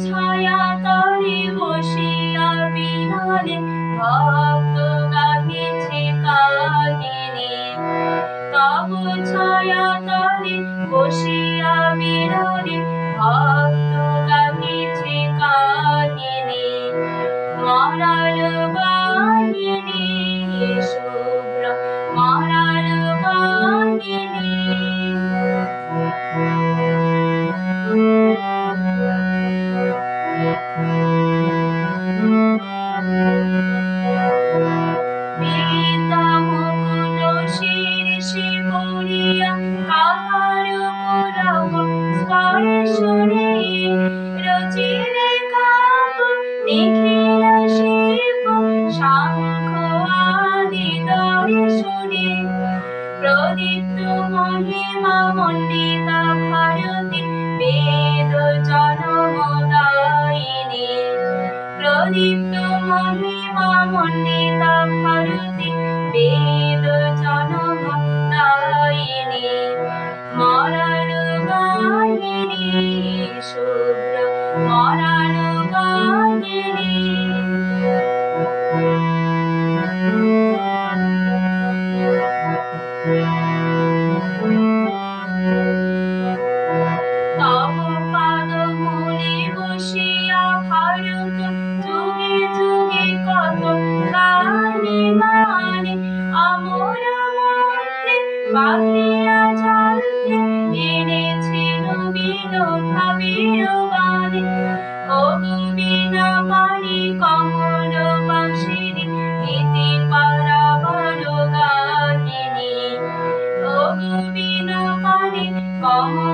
ছায়া তলে বসিয়া বিনালে ভক্ত গাহিছে কাহিনী। তব ছায়া তলে বসিয়া বিনালে ভক্ত গাহিছে কাহিনী। মরাল বাহিনী শীর্ষে পড়িয়া কাহার পুলক স্পর্শনে রচিলে কাপ নিখিল প্রদীপ্ত মহিমা মণ্ডিতা ভারতী, বেদ জনমদায়িনী। প্রদীপ্ত মহিমা মণ্ডিতা ভারতী, বেদ জনমদায়িনী। মরাল বাহিনী, শুভ্র মরাল বাহিনী। বাঁধিয়া চলতে এনেছে নবীন ভাবের গানে ও বিনা পানি কমল বাঁশিরি ইতি পারাবার গাহিনী। ও বিনা পানি কমল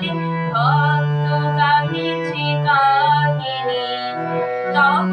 বিরলে ভক্ত কাহিনী তব